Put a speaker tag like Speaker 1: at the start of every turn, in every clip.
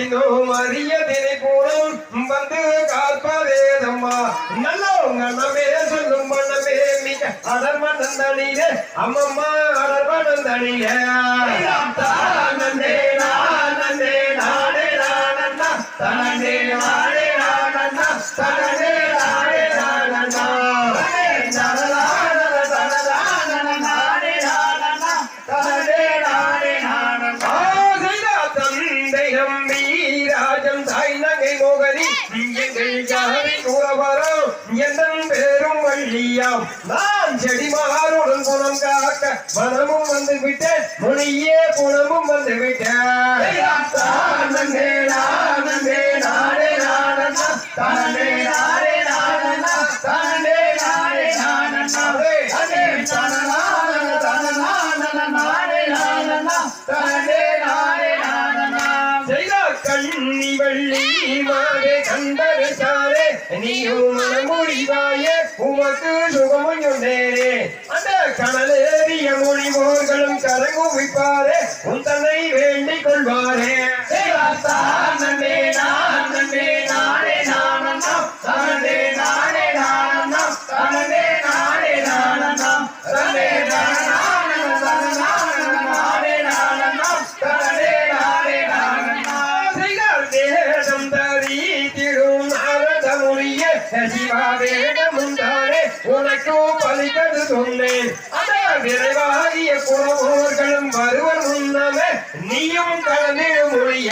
Speaker 1: மரிய தினை கூறும் வந்து காப்பதேதம்மா நல்லவங்க நமே சொல்லும் மனமே மிக அடர்மணந்தனிலே அம்மம்மா அடர்மணந்தனிலே தானந்தே நானந்தே நானே நானே நானே நானே நானே நானே நானே கூறவரம் எந்தன் பேரும் வள்ளியாம். நான் செடி மகாருடன் குணம் காக்க மனமும் வந்து விட்டேன் மொழியே குணமும் வந்து விட்டேன் நாடே நானந்தா செய்த வள்ளி மாதே கண்டரசாரே நீயும் மனமுடிவாயே உமக்கு சுகமும் சொன்னேனே. அந்த கடலேறிய மொழிவோர்களும் கலங்குவிப்பாரே உன் தன்னை சசிவாவேடமுண்டாரே உனக்கோ பலித்தது சொன்னேன் அந்த விரைவாகிய குறவோர்களும் வருவர் முன்னமே நீயும் கலந்து மொழிய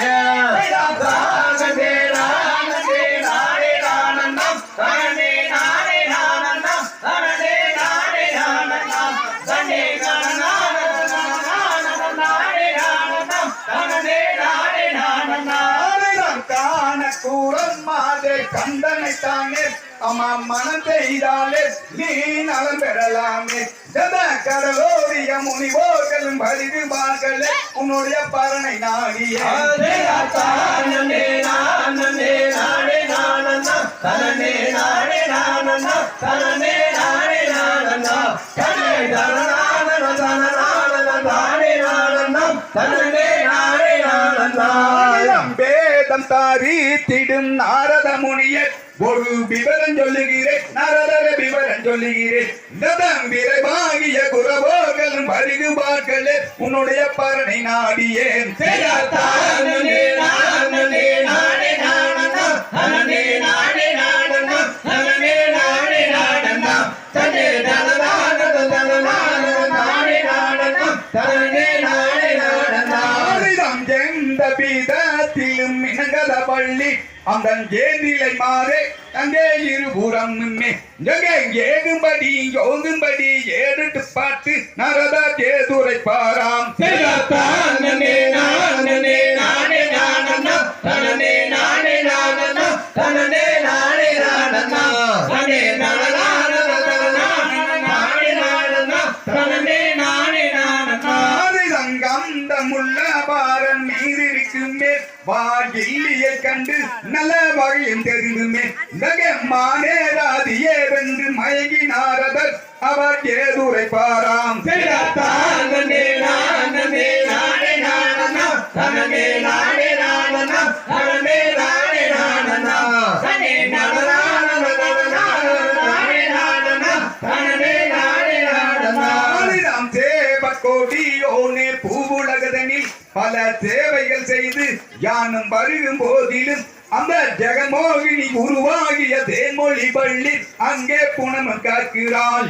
Speaker 2: காண மாதே கண்டனை தானே அம்மா மனம் செய்தாலே நீ நலம் பெறலாமே. ஜத கடலோரிய முனிவோர்களும் பரிவு உன்னுடைய பரணை நாடியே.
Speaker 1: நானே நானே நானே நானந்தம் தானே நானே நானந்தம் தானே நானே நானந்தம் தானே தானநானன தானநானன தானே நானந்தம் தானே
Speaker 2: வேதம் திடும் நாரத முனியர். ஒரு விவரம் சொல்லுகிறேன் நரதர விவரம் சொல்லுகிறேன். நதம் விரைவாகிய குரவோர்களும் பரிகு பார்க்கலே உன்னுடைய பரணை நாடியேன். பீதத்திலும் இனங்கத பள்ளி அந்த ஏந்திலை மாறே அங்கே இருபுறம் நின்னே. ஏகும்படி யோகும்படி ஏறிட்டு பார்த்து நரத கேதுரை பாராம். நீரிருக்குமே வாயில்லியை கண்டு நல்ல வகையும் தெரிந்துமே. ஜகே மானேராதியே வென்று மயங்கி நாரதர் அவர் ஏதுரை பாராம்.
Speaker 1: தானே நானே நானே நானந்தம் தானே நானே
Speaker 2: தேவக்கோடியோனே பூவுலகதனில் பல சேவைகள் செய்து யானும் வருகும் போதிலும் அந்த ஜெகமோகினி உருவாகிய தேன்மொழி பள்ளி அங்கே புனம காக்கிறாள்.